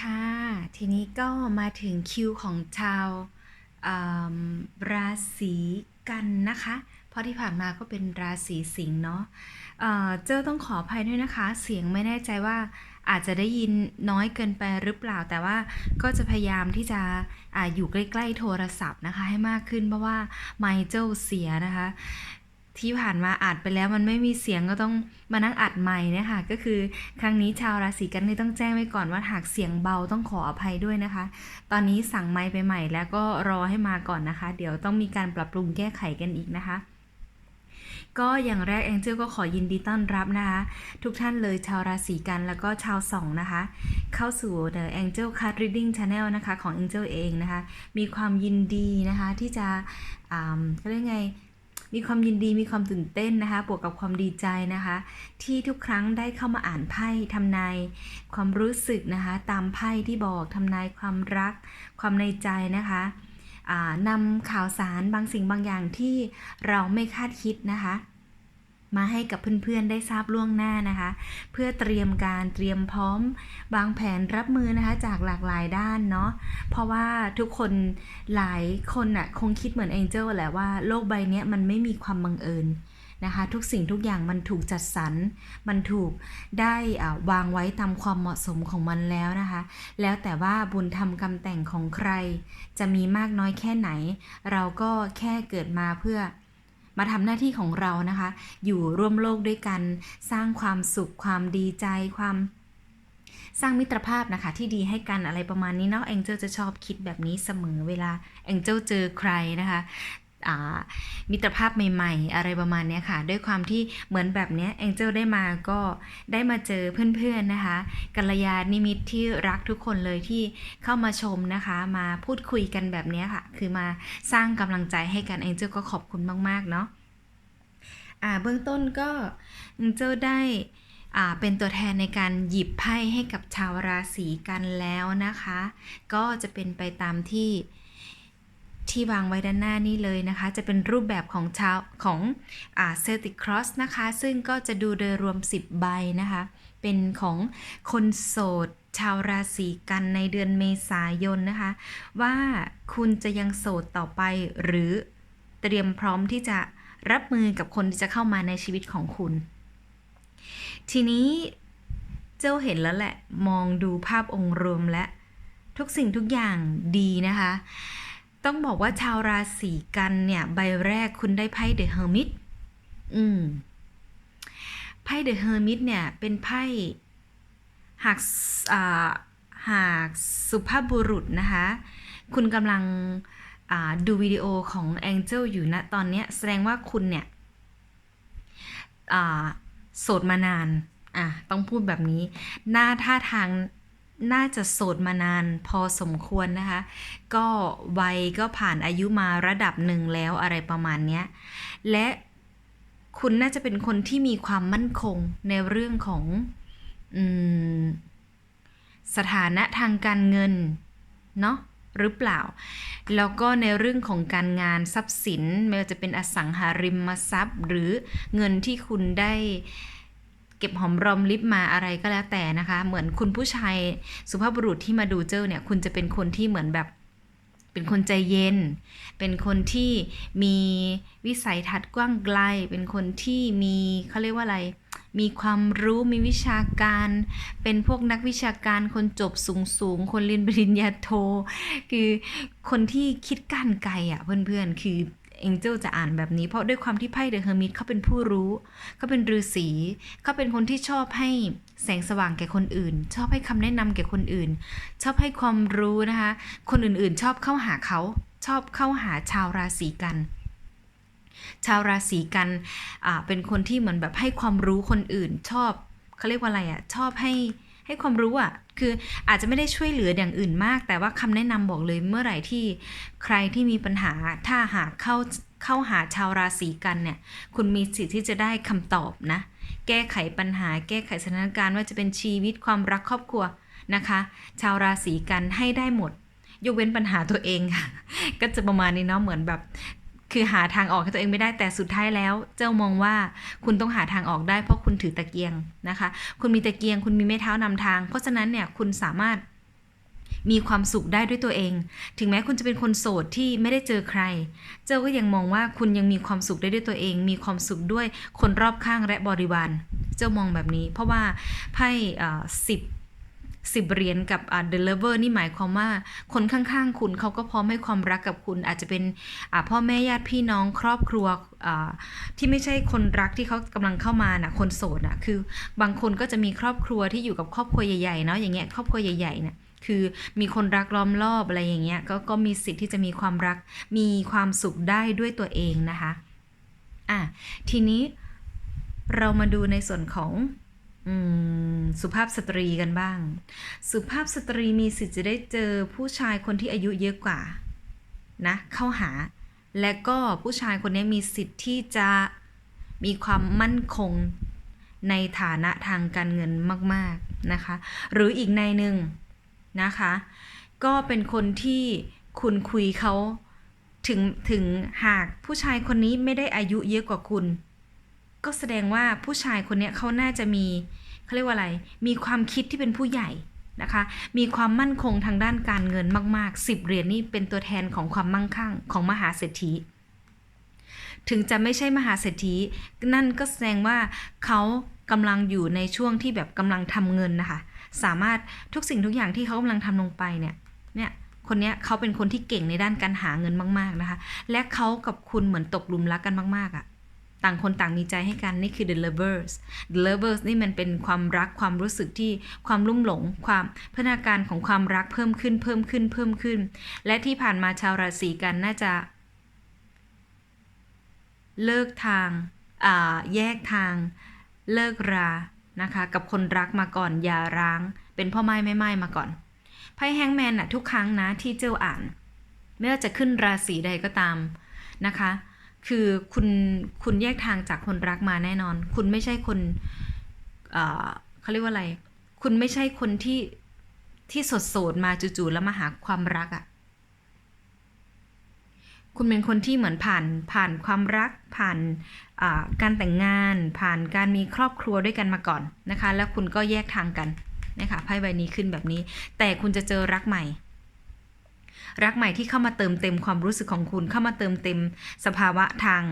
ค่ะ ทีนี้ก็มาถึงคิวของชาวราศีกันนะคะ เพราะที่ผ่านมาก็เป็นราศีสิงห์เนาะเจ้าต้องขออภัยด้วยนะคะ เสียงไม่แน่ใจว่าอาจจะได้ยินน้อยเกินไปหรือเปล่า แต่ว่าก็จะพยายามที่จะออยู่ใกล้ ๆ โทรศัพท์นะคะ ให้มากขึ้นเพราะว่าไมเจ้าเสียนะคะ ที่ผ่านมาอัดไปแล้วมันไม่มีเสียงก็ต้องมานั่งอัดใหม่นี่ยค่ะก็คือครั้งนี้ชาวราศีกันนี่ต้องแจ้งไว้ก่อนว่าหากเสียงเบาต้องขออภัยด้วยนะคะ ตอนนี้สั่งไมค์ไปใหม่แล้วก็รอให้มาก่อนนะคะ เดี๋ยวต้องมีการปรับปรุงแก้ไขกันอีกนะคะก็อย่างแรกแองเจิลก็ขอยินดีต้อนรับนะคะ ทุกท่านเลยชาวราศีกันแล้วก็ชาวสองนะคะ เข้าสู่ The Angel Card Reading Channel นะคะของ Angel เองนะคะ มีความยินดีนะคะที่จะอ่าเขาเรียกไง มีความยินดีมีความตื่นเต้นนะคะ บวกกับความดีใจนะคะ ที่ทุกครั้งได้เข้ามาอ่านไพ่ทำนายความรู้สึกนะคะ ตามไพ่ที่บอกทำนายความรัก ความในใจนะคะนำข่าวสารบางสิ่งบางอย่างที่เราไม่คาดคิดนะคะ มาให้กับเพื่อนๆได้ทราบล่วงหน้านะคะ เพื่อเตรียมการเตรียมพร้อมวางแผนรับมือนะคะจากหลากหลายด้านเนาะเพราะว่าทุกคนหลายคนน่ะคงคิดเหมือนแองเจลแหละว่าโลกใบนี้มันไม่มีความบังเอิญนะคะทุกสิ่งทุกอย่างมันถูกจัดสรร มันถูกได้อ่าวางไว้ตามความเหมาะสมของมันแล้วนะคะ แล้วแต่ว่าบุญทำกรรมแต่งของใคร จะมีมากน้อยแค่ไหน เราก็แค่เกิดมาเพื่อ มาทำหน้าที่ของเรานะคะ อยู่ร่วมโลกด้วยกัน สร้างความสุขความดีใจความสร้างมิตรภาพนะคะที่ดีให้กันอะไรประมาณนี้เนาะแองเจิลจะชอบคิดแบบนี้เสมอเวลาแองเจิลเจอใครนะคะ มิตรภาพใหม่ ๆ อะไรประมาณนี้ค่ะ ด้วยความที่เหมือนแบบนี้ยแองเจลได้มาก็ได้มาเจอเพื่อนๆนะคะกัลยาณมิตรที่รักทุกคนเลยที่เข้ามาชมนะคะ มาพูดคุยกันแบบนี้ค่ะ คือมาสร้างกำลังใจให้กันแองเจลก็ขอบคุณมากๆเนาะอ่าเบื้องต้นก็เจ้าได้อ่าเป็นตัวแทนในการหยิบไพ่ให้กับชาวราศีกันแล้วนะคะ ก็จะเป็นไปตามที่ ที่วางไว้ด้านหน้านี่เลยนะคะ จะเป็นรูปแบบของชาวของอ่าเซลติครอสนะคะ ซึ่งก็จะดูโดยรวม 10 ใบนะคะ เป็นของคนโสดชาวราศีกันในเดือนเมษายนนะคะ ว่าคุณจะยังโสดต่อไปหรือเตรียมพร้อมที่จะรับมือกับคนที่จะเข้ามาในชีวิตของคุณ ทีนี้เจ้าเห็นแล้วแหละ มองดูภาพองค์รวมและ ทุกสิ่งทุกอย่างดีนะคะ ต้องบอกว่าชาวราศีกันเนี่ยใบแรกคุณได้ไพ่เดอะเฮอร์มิตอืม ไพ่เดอะเฮอร์มิตเนี่ยเป็นไพ่หากอ่าหากสุภาพบุรุษนะคะ คุณกำลังดูวิดีโอของ Angel อยู่นะตอนนี้แสดงว่าคุณเนี่ยโสดมานาน อะ ต้องพูดแบบนี้ หน้าท่าทาง น่าจะโสดมานานพอสมควรนะคะ ก็วัยก็ผ่านอายุมาระดับหนึ่งแล้วอะไรประมาณเนี้ย และคุณน่าจะเป็นคนที่มีความมั่นคงในเรื่องของอสถานะทางการเงิน เนาะหรือเปล่า แล้วก็ในเรื่องของการงานทรัพย์สิน ไม่ว่าจะเป็นอสังหาริมทรัพย์ หรือเงินที่คุณได้ เก็บหอมรอมริบมาอะไรก็แล้วแต่นะคะ เหมือนคุณผู้ชายสุภาพบุรุษที่มาดูเจ้าเนี่ย คุณจะเป็นคนที่เหมือนแบบเป็นคนใจเย็น เป็นคนที่มีวิสัยทัศน์กว้างไกล เป็นคนที่มีเขาเรียกว่าอะไร มีความรู้ มีวิชาการ เป็นพวกนักวิชาการ คนจบสูงสูง คนเรียนปริญญาโท คือคนที่คิดการไกลอะเพื่อนๆ คือ เอ็งเจลจะอ่านแบบนี้ เพราะด้วยความที่ไพ่เดอะเฮอร์มิตเขาเป็นผู้รู้ เขาเป็นฤาษีเขาเป็นคนที่ชอบให้แสงสว่างแก่คนอื่น ชอบให้คำแนะนำแก่คนอื่น ชอบให้ความรู้นะคะ คนอื่นๆ ชอบเข้าหาเขาชอบเข้าหาชาวราศีกันชาวราศีกันเป็นคนที่เหมือนแบบให้ความรู้คนอื่น ชอบเขาเรียกว่าอะไรอะ่ะชอบให้ ให้ความรู้อะ่ะ คืออาจจะไม่ได้ช่วยเหลืออย่างอื่นมาก แต่ว่าคำแนะนำบอกเลยเมื่อไหร่ที่ใครที่มีปัญหาถ้าหากเข้าเข้าหาชาวราศีกันเนี่ย คุณมีสิทธิ์ที่จะได้คำตอบนะ แก้ไขปัญหา แก้ไขสถานการณ์ว่าจะเป็นชีวิตความรักครอบครัวนะคะ ชาวราศีกันให้ได้หมดยกเว้นปัญหาตัวเองค่ะ ก็จะประมาณนี้เนาะเหมือนแบบ คือหาทางออกให้ตัวเองไม่ได้แต่สุดท้ายแล้ว เจ้ามองว่าคุณต้องหาทางออกได้เพราะคุณถือตะเกียงนะคะ คุณมีตะเกียง คุณมีไม้เท้านำทาง เพราะฉะนั้นเนี่ยคุณสามารถมีความสุขได้ด้วยตัวเอง ถึงแม้คุณจะเป็นคนโสดที่ไม่ได้เจอใคร เจ้าก็ยังมองว่าคุณยังมีความสุขได้ด้วยตัวเอง มีความสุขด้วยคนรอบข้างและบริวาร เจ้ามองแบบนี้ เพราะว่าไพ่สิบ สิบเหรียญกับอ่า the lover นี่หมายความว่า คนข้างๆ คุณเขาก็พร้อมให้ความรักกับคุณ อาจจะเป็นพ่อแม่ญาติพี่น้องครอบครัวที่ไม่ใช่คนรักที่เขากำลังเข้ามาน่ะคนโสดน่ะคือบางคนก็จะมีครอบครัวที่อยู่กับครอบครัวใหญ่ๆเนาะอย่างเงี้ยครอบครัวใหญ่ๆเนี่ยคือมีคนรักล้อมรอบอะไรอย่างเงี้ยก็ก็มีสิทธิ์ที่จะมีความรักมีความสุขได้ด้วยตัวเองนะคะอะทีนี้เรามาดูในส่วนของ สุภาพสตรีกันบ้าง สุภาพสตรีมีสิทธิ์จะได้เจอผู้ชายคนที่อายุเยอะกว่านะเข้าหา และก็ผู้ชายคนนี้มีสิทธิ์ที่จะมีความมั่นคงในฐานะทางการเงินมาก ๆนะคะ หรืออีกในหนึ่งนะคะ ก็เป็นคนที่คุณคุยเขาถึงถึงหากผู้ชายคนนี้ไม่ได้อายุเยอะกว่าคุณ ก็แสดงว่าผู้ชายคนเนี้ยเขาน่าจะมีเขาเรียกว่าอะไร มีความคิดที่เป็นผู้ใหญ่นะคะ มีความมั่นคงทางด้านการเงินมาก ๆ 10 เหรียญนี่เป็นตัวแทนของความมั่งคั่งของมหาเศรษฐี ถึงจะไม่ใช่มหาเศรษฐี นั่นก็แสดงว่าเขากำลังอยู่ในช่วงที่แบบกำลังทำเงินนะคะ สามารถทุกสิ่งทุกอย่างที่เขากำลังทำลงไปเนี่ย เนี่ยคนนี้เขาเป็นคนที่เก่งในด้านการหาเงินมาก ๆนะคะ และเขากับคุณเหมือนตกหลุมรักกันมาก ๆอะ่ะ ต่างคนต่างมีใจให้กันนี่คือ the lovers the lovers นี่มันเป็นความรักความรู้สึกที่ความลุ่มหลง ความพัฒนาการของความรักเพิ่มขึ้นเพิ่มขึ้นเพิ่มขึ้น และที่ผ่านมาชาวราศีกันน่าจะ เลิกทางาแยกทางเลิกรานะคะกับคนรักมาก่อนอย่าร้าง เป็นพ่อไม้แม่ไม้มาก่อนไพ่แฮงแมนอะทุกครั้งนะที่เจ้าอ่าน ไม่ว่าจะขึ้นราศีใดก็ตามนะคะ คือคุณคุณแยกทางจากคนรักมาแน่นอน คุณไม่ใช่คนเอ่อเขาเรียกว่าอะไร คุณไม่ใช่คนที่ที่สดโสดมาจู่ๆแล้วมาหาความรักอะ่ะ คุณเป็นคนที่เหมือนผ่านผ่านความรักผ่านการแต่งงาน ผ่านการมีครอบครัวด้วยกันมาก่อนนะคะ แล้วคุณก็แยกทางกันนะคะไพ่ใบนี้ขึ้นแบบนี้ แต่คุณจะเจอรักใหม่ รักใหม่ที่เข้ามาเติมเต็มความรู้สึกของคุณ เข้ามาเติมเต็มสภาวะทาง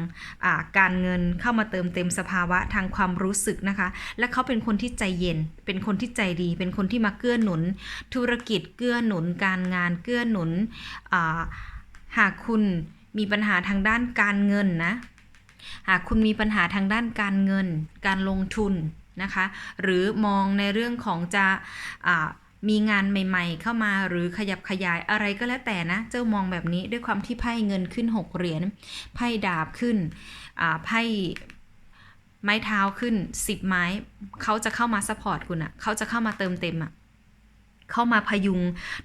าการเงิน เข้ามาเติมเต็มสภาวะทางความรู้สึกนะคะ และเขาเป็นคนที่ใจเย็น เป็นคนที่ใจดี เป็นคนที่มาเกื้อหนุน ธุรกิจเกื้อหนุน การงานเกื้อหนุน หากคุณมีปัญหาทางด้านการเงินนะ หากคุณมีปัญหาทางด้านการเงิน การลงทุนนะคะ หรือมองในเรื่องของจะอ่า มีงานใหม่ๆ เข้ามาหรือขยับขยายอะไรก็แล้วแต่นะ เจ้ามองแบบนี้ด้วยความที่ไพ่เงินขึ้น 6 เหรียญไพ่ดาบขึ้นอ่าไพ่ไม้เท้าขึ้น 10 ไม้ เขาจะเข้ามาซัพพอร์ตคุณอะ่ะ เขาจะเข้ามาเติมเต็มอะ่ะ เข้ามาพยุง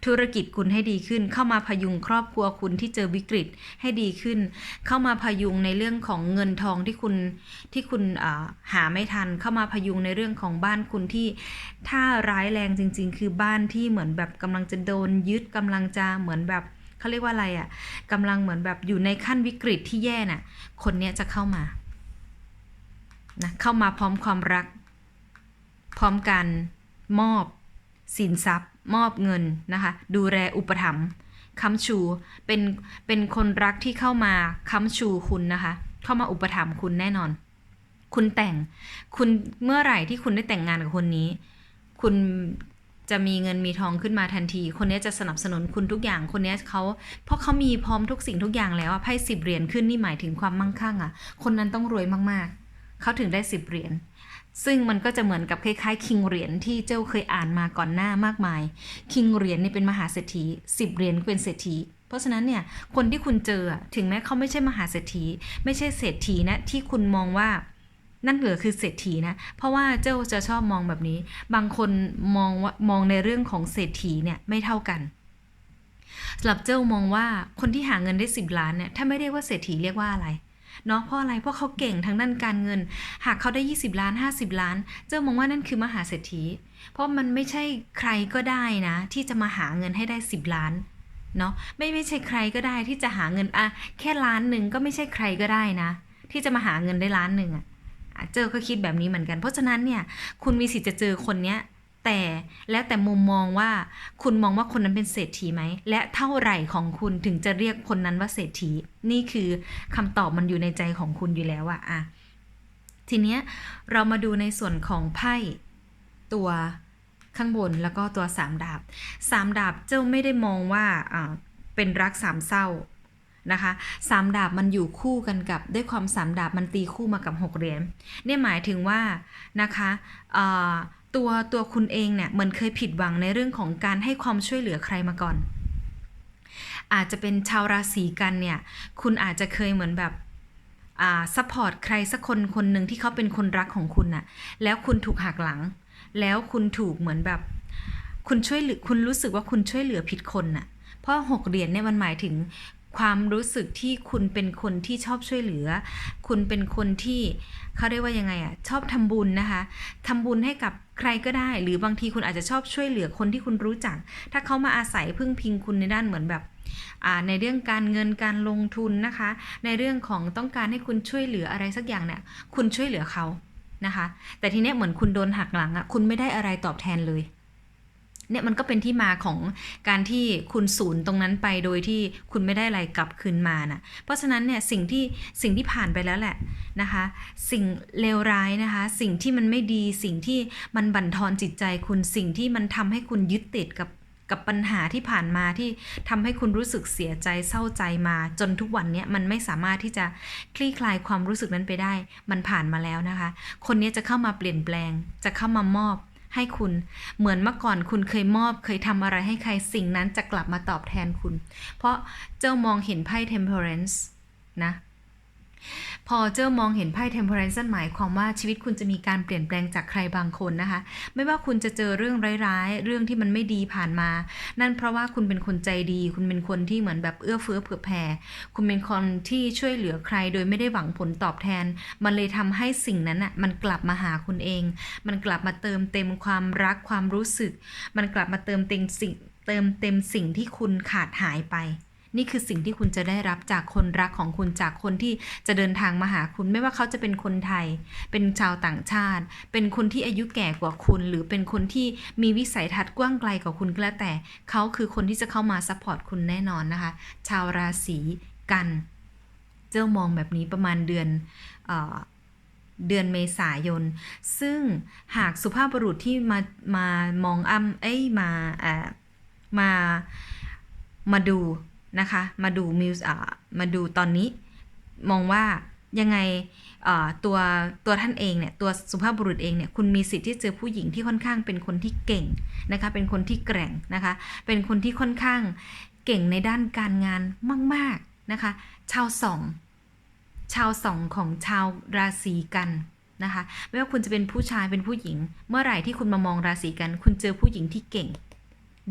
ธุรกิจคุณให้ดีขึ้น เข้ามาพยุงครอบครัวคุณที่เจอวิกฤตให้ดีขึ้น เข้ามาพยุงในเรื่องของเงินทองที่คุณที่คุณหาไม่ทัน เข้ามาพยุงในเรื่องของบ้านคุณที่ถ้าร้ายแรงจริง ๆ คือบ้านที่เหมือนแบบกำลังจะโดนยึดกำลังจะเหมือนแบบเขาเรียกว่าอะไรอะ่ะกำลังเหมือนแบบอยู่ในขั้นวิกฤตที่แย่น่ะ คนเนี้ยจะเข้ามานะเข้ามาพร้อมความรัก พร้อมการมอบสินทรัพย์ มอบเงินนะคะ ดูแลอุปถัมภ์ค้ำชูเป็นเป็นคนรักที่เข้ามาค้ำชูคุณนะคะ เข้ามาอุปถัมภ์คุณแน่นอน คุณแต่งคุณเมื่อไหร่ที่คุณได้แต่งงานกับคนนี้ คุณจะมีเงินมีทองขึ้นมาทันที คนนี้จะสนับสนุนคุณทุกอย่าง คนนี้เขาเพราะเขามีพร้อมทุกสิ่งทุกอย่างแล้วอะไพ่สิบเหรียญขึ้นนี่หมายถึงความมั่งคั่งอะคนนั้นต้องรวยมากๆ เขาถึงได้สิบเหรียญ ซึ่งมันก็จะเหมือนกับคล้ายๆ คิงเหรียญที่เจ้าเคยอ่านมาก่อนหน้ามากมาย คิงเหรียญนี่เป็นมหาเศรษฐีสิบเหรียญเป็นเศรษฐี เพราะฉะนั้นเนี่ยคนที่คุณเจอถึงแม้เขาไม่ใช่มหาเศรษฐี ไม่ใช่เศรษฐีนะที่คุณมองว่านั่นเหลือคือเศรษฐีนะ เพราะว่าเจ้าจะชอบมองแบบนี้ บางคนมองว่ามองในเรื่องของเศรษฐีเนี่ยไม่เท่ากันสำหรับเจ้ามองว่าคนที่หาเงินได้สิบล้านเนี่ยถ้าไม่เรียกว่าเศรษฐีเรียกว่าอะไร เนาะเพราะอะไรเพราะเขาเก่งทางด้านการเงิน หากเขาได้ 20 ล้าน 50 ล้าน เจ้ามองว่านั่นคือมหาเศรษฐี เพราะมันไม่ใช่ใครก็ได้นะ ที่จะมาหาเงินให้ได้ 10 ล้านเนาะไม่ไม่ใช่ใครก็ได้ที่จะหาเงินอะแค่ล้านหนึ่งก็ไม่ใช่ใครก็ได้นะ ที่จะมาหาเงินได้ล้านหนึ่งอะเจอก็คิดแบบนี้เหมือนกัน เพราะฉะนั้นเนี่ยคุณมีสิทธิ์จะเจอคนเนี้ย แต่แล้วแต่มุมมองว่าคุณมองว่าคนนั้นเป็นเศรษฐีไหม และเท่าไหร่ของคุณถึงจะเรียกคนนั้นว่าเศรษฐี นี่คือคำตอบมันอยู่ในใจของคุณอยู่แล้วอะอะทีเนี้ยเรามาดูในส่วนของไพ่ตัวข้างบนแล้วก็ตัวสามดาบสามดาบเจ้าไม่ได้มองว่าเป็นรักสามเศร้านะคะสามดาบมันอยู่คู่กันกับด้วยความสามดาบมันตีคู่มากับหกเหรียญเนี่ยหมายถึงว่านะคะ ตัวตัวคุณเองเนี่ยเหมือนเคยผิดหวังในเรื่องของการให้ความช่วยเหลือใครมาก่อน อาจจะเป็นชาวราศีกันเนี่ยคุณอาจจะเคยเหมือนแบบอ่าซัพพอร์ตใครสักคนคนหนึ่งที่เขาเป็นคนรักของคุณน่ะแล้วคุณถูกหักหลัง แล้วคุณถูกเหมือนแบบ คุณช่วยหลือคุณรู้สึกว่าคุณช่วยเหลือผิดคนน่ะเพราะหกเหรียญเนี่ยมันหมายถึง ความรู้สึกที่คุณเป็นคนที่ชอบช่วยเหลือ คุณเป็นคนที่เขาเรียกว่ายังไงอะชอบทำบุญนะคะทำบุญให้กับใครก็ได้ หรือบางทีคุณอาจจะชอบช่วยเหลือคนที่คุณรู้จัก ถ้าเขามาอาศัยพึ่งพิงคุณในด้านเหมือนแบบในเรื่องการเงินการลงทุนนะคะ ในเรื่องของต้องการให้คุณช่วยเหลืออะไรสักอย่างเนี่ยคุณช่วยเหลือเขานะคะ แต่ทีเนี้ยเหมือนคุณโดนหักหลังอะคุณไม่ได้อะไรตอบแทนเลย เนี่ยมันก็เป็นที่มาของการที่คุณสูญตรงนั้นไปโดยที่คุณไม่ได้อะไรกลับคืนมานะเพราะฉะนั้นเนี่ยสิ่งที่สิ่งที่ผ่านไปแล้วแหละนะคะ สิ่งเลวร้ายนะคะ สิ่งที่มันไม่ดี สิ่งที่มันบั่นทอนจิตใจคุณสิ่งที่มันทำให้คุณยึดติดกับกับปัญหาที่ผ่านมาที่ทำให้คุณรู้สึกเสียใจเศร้าใจมา จนทุกวันเนี้ยมันไม่สามารถที่จะคลี่คลายความรู้สึกนั้นไปได้ มันผ่านมาแล้วนะคะ คนนี้จะเข้ามาเปลี่ยนแปลง จะเข้ามามอบ ให้คุณ เหมือนเมื่อก่อนคุณเคยมอบ เคยทำอะไรให้ใครสิ่งนั้นจะกลับมาตอบแทนคุณ เพราะเจ้ามองเห็นไพ่ temperance นะ พอเจ้ามองเห็นไพ่ temperance นั่นหมายความว่าชีวิตคุณจะมีการเปลี่ยนแปลงจากใครบางคนนะคะ ไม่ว่าคุณจะเจอเรื่องร้ายๆ เรื่องที่มันไม่ดีผ่านมา นั่นเพราะว่าคุณเป็นคนใจดี คุณเป็นคนที่เหมือนแบบเอื้อเฟื้อเผื่อแผ่ คุณเป็นคนที่ช่วยเหลือใคร โดยไม่ได้หวังผลตอบแทน มันเลยทำให้สิ่งนั้นอะมันกลับมาหาคุณเอง มันกลับมาเติมเต็มความรักความรู้สึก มันกลับมาเติมเต็มสิ่งเติมเต็มสิ่งที่คุณขาดหายไป นี่คือสิ่งที่คุณจะได้รับจากคนรักของคุณจากคนที่จะเดินทางมาหาคุณ ไม่ว่าเขาจะเป็นคนไทย เป็นชาวต่างชาติ เป็นคนที่อายุแก่กว่าคุณ หรือเป็นคนที่มีวิสัยทัศน์กว้างไกลกว่าคุณก็แล้วแต่เขาคือคนที่จะเข้ามาซัพพอร์ตคุณแน่นอนนะคะ ชาวราศีกัน เจ้ามองแบบนี้ประมาณเดือนเออเดือนเมษายน ซึ่งหากสุภาพบุรุษที่มามามองอ้ำเอ้ยมาเอ่อมามาดู นะคะ มาดูมิวส์มาดูตอนนี้ มองว่ายังไงตัวตัวท่านเองเนี่ยตัวสุภาพบุรุษเองเนี่ยคุณมีสิทธิ์ที่เจอผู้หญิงที่ค่อนข้างเป็นคนที่เก่งนะคะเป็นคนที่แกร่งนะคะ เป็นคนที่ค่อนข้างเก่งในด้านการงานมาก ๆนะคะ ชาวสองชาวสองของชาวราศีกันนะคะ ไม่ว่าคุณจะเป็นผู้ชายเป็นผู้หญิง เมื่อไหร่ที่คุณมามองราศีกัน คุณเจอผู้หญิงที่เก่ง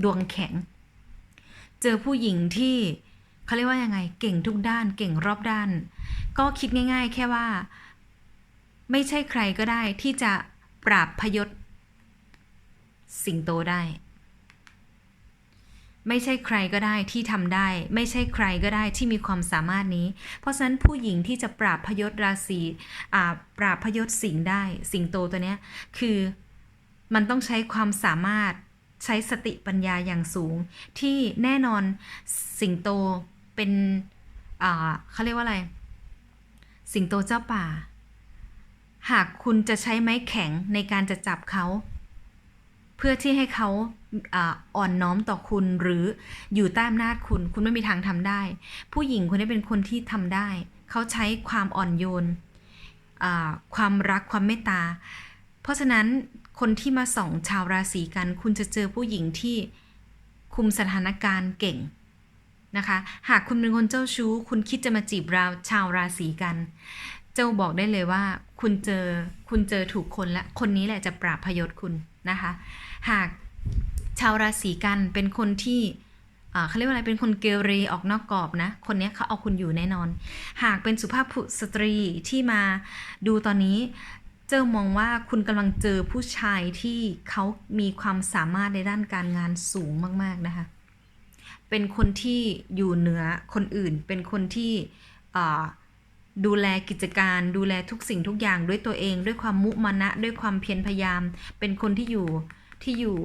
ดวงแข็ง เจอผู้หญิงที่เขาเรียกว่ายังไง เก่งทุกด้าน เก่งรอบด้าน ก็คิดง่าย ๆ แค่ว่า ไม่ใช่ใครก็ได้ที่จะปราบพยศ สิงโตได้ ไม่ใช่ใครก็ได้ที่ทำได้ ไม่ใช่ใครก็ได้ที่มีความสามารถนี้ เพราะฉะนั้นผู้หญิงที่จะปราบพยศราศีอ่าปราบพยศสิงได้ สิงโตตัวเนี้ยคือมันต้องใช้ความสามารถ ใช้สติปัญญาอย่างสูง ที่แน่นอนสิงโตเป็นเขาเรียกว่าอะไร สิงโตเจ้าป่า หากคุณจะใช้ไม้แข็งในการจะจับเขา เพื่อที่ให้เขาอ่อนน้อมต่อคุณหรืออยู่ใต้อำนาจคุณ คุณไม่มีทางทำได้ ผู้หญิงคนนี้เป็นคนที่ทำได้ เขาใช้ความอ่อนโยนความรักความเมตตา เพราะฉะนั้น คนที่มาส่องชาวราศีกัน คุณจะเจอผู้หญิงที่คุมสถานการณ์เก่งนะคะ หากคุณเป็นคนเจ้าชู้ คุณคิดจะมาจีบเราชาวราศีกัน เจ้าบอกได้เลยว่า คุณเจอคุณเจอถูกคนและคนนี้แหละจะปราบพยศคุณนะคะ หากชาวราศีกันเป็นคนที่เขาเรียกว่าอะไรเป็นคนเกเรออกนอกกรอบนะ คนนี้เขาเอาคุณอยู่แน่นอน หากเป็นสุภาพสตรีที่มาดูตอนนี้ เจ้ามองว่าคุณกำลังเจอผู้ชายที่เขามีความสามารถในด้านการงานสูงมากๆนะคะ เป็นคนที่อยู่เหนือคนอื่น เป็นคนที่ดูแลกิจการ ดูแลทุกสิ่งทุกอย่างด้วยตัวเอง ด้วยความมุมานะ ด้วยความเพียรพยายาม เป็นคนที่อยู่ที่อยู่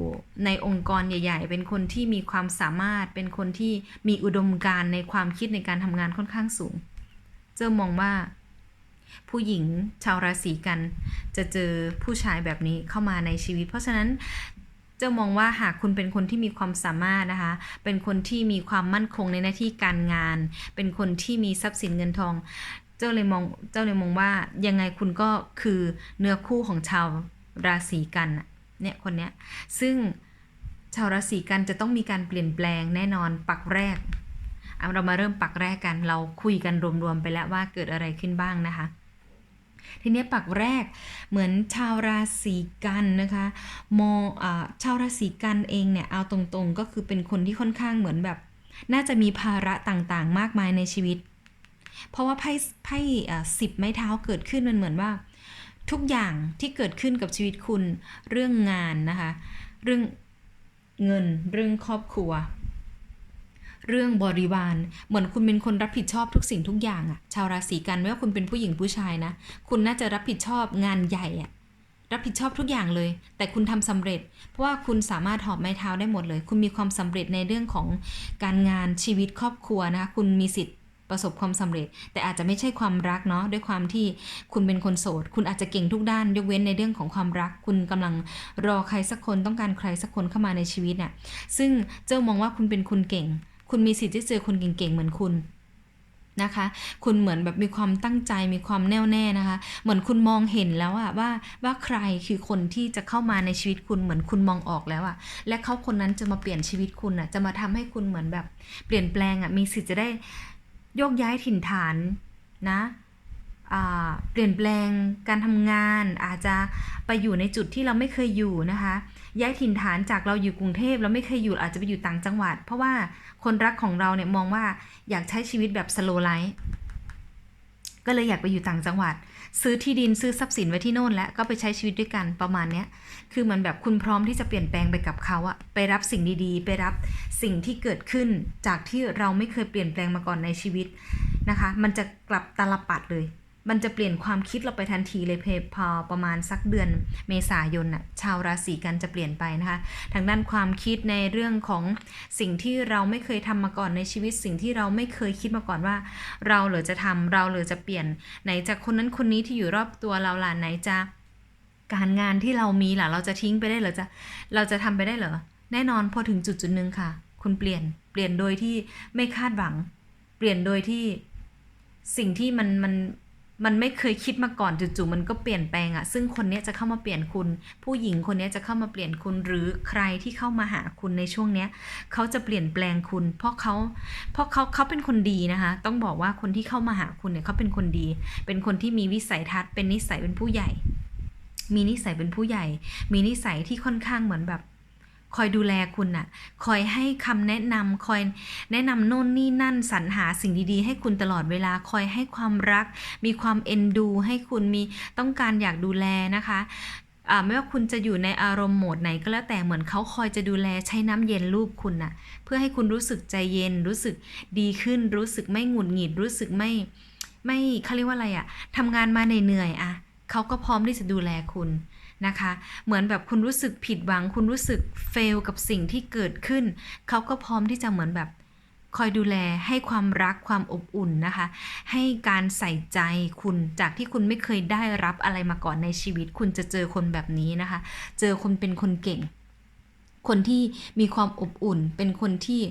ในองค์กรใหญ่ ๆ เป็นคนที่มีความสามารถ เป็นคนที่มีอุดมการณ์ในความคิดในการทำงานค่อนข้างสูง เจ้ามองว่า ผู้หญิงชาวราศีกัน จะเจอผู้ชายแบบนี้เข้ามาในชีวิต เพราะฉะนั้นเจ้ามองว่าหากคุณเป็นคนที่มีความสามารถนะคะ เป็นคนที่มีความมั่นคงในหน้าที่การงาน เป็นคนที่มีทรัพย์สินเงินทอง เจ้าเลยมอง เจ้าเลยมองว่ายังไงคุณก็คือเนื้อคู่ของชาวราศีกันเนี่ยคนเนี้ย ซึ่งชาวราศีกันจะต้องมีการเปลี่ยนแปลงแน่นอนปักแรก เอาเรามาเริ่มปักแรกกัน เราคุยกันรวมๆไปแล้วว่าเกิดอะไรขึ้นบ้างนะคะ ทีนี้ปักแรกเหมือนชาวราศีกันนะคะมองอชาวราศีกันเองเนี่ยเอาตรงๆ ก็คือเป็นคนที่ค่อนข้างเหมือนแบบ น่าจะมีภาระต่างๆ มากมายในชีวิต เพราะว่าไพ่ไพ่สิบไม้เท้าเกิดขึ้นมันเหมือนว่า ทุกอย่างที่เกิดขึ้นกับชีวิตคุณเรื่องงานนะคะ เรื่องเงินเรื่องครอบครัว เรื่องบริวาร เหมือนคุณเป็นคนรับผิดชอบทุกสิ่งทุกอย่างอะชาวราศีกันไม่ว่าคุณเป็นผู้หญิงผู้ชายนะ คุณน่าจะรับผิดชอบงานใหญ่อะรับผิดชอบทุกอย่างเลย แต่คุณทำสำเร็จ เพราะว่าคุณสามารถหอบไม้เท้าได้หมดเลย คุณมีความสำเร็จในเรื่องของการงานชีวิตครอบครัวนะคะคุณมีสิทธิ์ประสบความสำเร็จ แต่อาจจะไม่ใช่ความรักเนาะด้วยความที่คุณเป็นคนโสด คุณอาจจะเก่งทุกด้าน ยกเว้นในเรื่องของความรัก คุณกำลังรอใครสักคนต้องการใครสักคนเข้ามาในชีวิตเนี่ยซึ่งเจ้ามองว่าคุณเป็นคนเก่ง คุณมีสิทธิ์ที่เจอคนเก่งๆ เหมือนคุณนะคะ คุณเหมือนแบบมีความตั้งใจมีความแน่วแน่นะคะ เหมือนคุณมองเห็นแล้วอะว่าว่าใครคือคนที่จะเข้ามาในชีวิตคุณเหมือนคุณมองออกแล้วอะและเขาคนนั้นจะมาเปลี่ยนชีวิตคุณอะจะมาทำให้คุณเหมือนแบบเปลี่ยนแปลงอะมีสิทธิ์จะได้โยกย้ายถิ่นฐานนะเปลี่ยนแปลงการทำงานอาจจะไปอยู่ในจุดที่เราไม่เคยอยู่นะคะ ย้ายถิ่นฐานจากเราอยู่กรุงเทพเราไม่เคยอยู่อาจจะไปอยู่ต่างจังหวัด เพราะว่า คนรักของเราเนี่ยมองว่าอยากใช้ชีวิตแบบสโลไลฟ์ก็เลยอยากไปอยู่ต่างจังหวัด ซื้อที่ดินซื้อทรัพย์สินไว้ที่โน่นแล้วก็ไปใช้ชีวิตด้วยกันประมาณเนี้ยคือเหมันแบบคุณพร้อมที่จะเปลี่ยนแปลงไปกับเขาอะไปรับสิ่งดีๆ ไปรับสิ่งที่เกิดขึ้นจากที่เราไม่เคยเปลี่ยนแปลงมาก่อนในชีวิตนะคะ มันจะกลับตาลปัดเลย มันจะเปลี่ยนความคิดเราไปทันทีเลยเพพอประมาณสักเดือนเมษายนน่ะชาวราศีกันจะเปลี่ยนไปนะคะ ทางด้านความคิดในเรื่องของสิ่งที่เราไม่เคยทำมาก่อนในชีวิต สิ่งที่เราไม่เคยคิดมาก่อนว่า เราเหรือจะทำเราเหรือจะเปลี่ยนไหนจากคนนั้นคนนี้ที่อยู่รอบตัวเราล่ะไหนจะการงานที่เรามีล่ะเราจะทิ้งไปได้หรือจะเราจะทำไปได้เหรอแน่นอนพอถึงจุดจุดหนึ่งค่ะ คุณเปลี่ยนเปลี่ยนโดยที่ไม่คาดหวัง เปลี่ยนโดยที่สิ่งที่มันมัน มันไม่เคยคิดมาก่อนจู่ๆมันก็เปลี่ยนแปลงอะซึ่งคนนี้จะเข้ามาเปลี่ยนคุณ ผู้หญิงคนนี้จะเข้ามาเปลี่ยนคุณหรือใครที่เข้ามาหาคุณในช่วงเนี้ยเขาจะเปลี่ยนแปลงคุณ เพราะเขาเพราะเขาเขาเป็นคนดีนะคะ ต้องบอกว่าคนที่เข้ามาหาคุณเนี่ยเขาเป็นคนดี เป็นคนที่มีวิสัยทัศน์เป็นนิสัยเป็นผู้ใหญ่ มีนิสัยเป็นผู้ใหญ่ มีนิสัยที่ค่อนข้างเหมือนแบบ คอยดูแลคุณน่ะ คอยให้คำแนะนำคอยแนะนำโน่นนี่นั่นสรรหาสิ่งดีๆ ให้คุณตลอดเวลา คอยให้ความรัก มีความเอ็นดู ให้คุณมีต้องการอยากดูแลนะคะไม่ว่าคุณจะอยู่ในอารมณ์โหมดไหนก็แล้วแต่เหมือนเขาคอยจะดูแลใช้น้ำเย็นรูปคุณน่ะ เพื่อให้คุณรู้สึกใจเย็นรู้สึกดีขึ้น รู้สึกไม่หงุดหงิดรู้สึกไม่ ไม่เขาเรียกว่าอะไรอะทำงานมาเหนื่อยๆอะเขาก็พร้อมที่จะดูแลคุณ นะคะ เหมือนแบบคุณรู้สึกผิดหวัง คุณรู้สึกเฟลกับสิ่งที่เกิดขึ้น เขาก็พร้อมที่จะเหมือนแบบคอยดูแลให้ความรักความอบอุ่นนะคะ ให้การใส่ใจคุณจากที่คุณไม่เคยได้รับอะไรมาก่อนในชีวิต คุณจะเจอคนแบบนี้นะคะ เจอคนเป็นคนเก่ง คนที่มีความอบอุ่น เป็นคนที่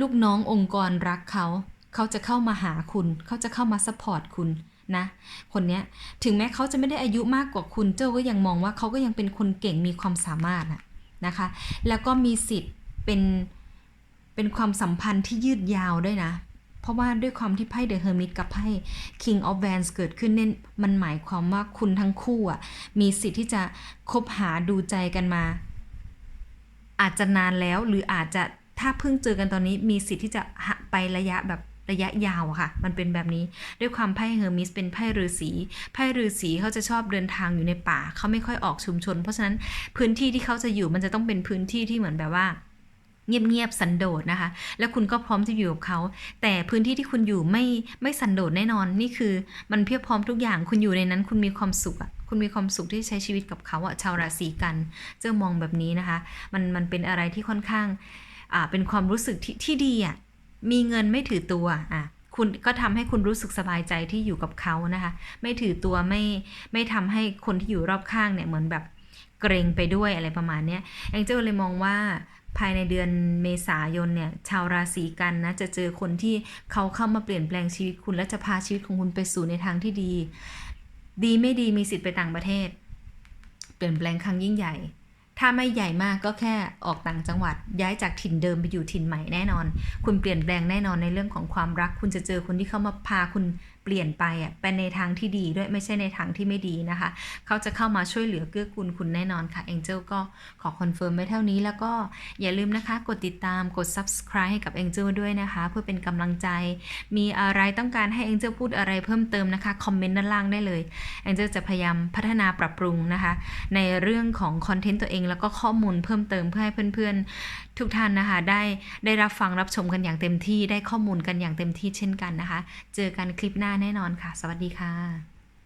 ลูกน้ององค์กรรักเขา เขาจะเข้ามาหาคุณ เขาจะเข้ามาซัพพอร์ตคุณ นะคนเนี้ยถึงแม้เขาจะไม่ได้อายุมากกว่าคุณเจ้าก็ยังมองว่าเขาก็ยังเป็นคนเก่งมีความสามารถอะนะคะ แล้วก็มีสิทธิ์เป็นเป็นความสัมพันธ์ที่ยืดยาวด้วยนะ เพราะว่าด้วยความที่ไพ่เดอะเฮอร์มิตกับไพ่ King of Wands เกิดขึ้นเนี่ยมันหมายความว่าคุณทั้งคู่อะมีสิทธิ์ที่จะคบหาดูใจกันมา อาจจะนานแล้วหรืออาจจะถ้าเพิ่งเจอกันตอนนี้มีสิทธิ์ที่จะหะไประยะแบบ ระยะยาวอะค่ะ มันเป็นแบบนี้ด้วยความไพ่เฮอร์มิสเป็นไพ่ฤาษีไพ่ฤาษีเขาจะชอบเดินทางอยู่ในป่าเขาไม่ค่อยออกชุมชน เพราะฉะนั้นพื้นที่ที่เขาจะอยู่มันจะต้องเป็นพื้นที่ที่เหมือนแบบว่าเงียบๆสันโดษนะคะ แล้วคุณก็พร้อมจะอยู่กับเขา แต่พื้นที่ที่คุณอยู่ไม่ไม่สันโดษแน่นอน นี่คือมันเพียบพร้อมทุกอย่าง คุณอยู่ในนั้นคุณมีความสุขอะคุณคุณมีความสุขที่ใช้ชีวิตกับเขาอะชาวราศีกัน เจ้ามองแบบนี้นะคะ มันมันเป็นอะไรที่ค่อนข้าง อ่า เป็นความรู้สึกที่ที่ดีอะ มีเงินไม่ถือตัวอะคุณก็ทำให้คุณรู้สึกสบายใจที่อยู่กับเขานะคะ ไม่ถือตัวไม่ไม่ทำให้คนที่อยู่รอบข้างเนี่ยเหมือนแบบเกรงไปด้วยอะไรประมาณเนี้ยแองเจิลเลยมองว่าภายในเดือนเมษายนเนี่ยชาวราศีกันนะจะเจอคนที่เขาเข้ามาเปลี่ยนแปลงชีวิตคุณและจะพาชีวิตของคุณไปสู่ในทางที่ดี ดีไม่ดีมีสิทธิ์ไปต่างประเทศ เปลี่ยนแปลงครั้งยิ่งใหญ่ ถ้าไม่ใหญ่มากก็แค่ออกต่างจังหวัด ย้ายจากถิ่นเดิมไปอยู่ถิ่นใหม่แน่นอน คุณเปลี่ยนแปลงแน่นอนในเรื่องของความรัก คุณจะเจอคนที่เข้ามาพาคุณ เปลี่ยนไปอะไปในทางที่ดีด้วยไม่ใช่ในทางที่ไม่ดีนะคะ เขาจะเข้ามาช่วยเหลือเกื้อกูลคุณแน่นอนค่ะเอ็นเจลก็ขอคอนเฟิร์มไว้เท่านี้แล้วก็อย่าลืมนะคะกดติดตามกด subscribe ให้กับ Angel ด้วยนะคะ เพื่อเป็นกำลังใจ มีอะไรต้องการให้ Angel พูดอะไรเพิ่มเติมนะคะคอมเมนต์ด้านล่างได้เลย Angel จะพยายามพัฒนาปรับปรุงนะคะ ในเรื่องของคอนเทนต์ตัวเองแล้วก็ข้อมูลเพิ่มเติมเพื่อให้เพื่อนๆทุกท่านนะคะได้ได้รับฟังรับชมกันอย่างเต็มที่ได้ข้อมูลกันอย่างเต็มที่เช่นกันนะคะ เจอกันคลิปหน้าแน่นอนค่ะ สวัสดีค่ะ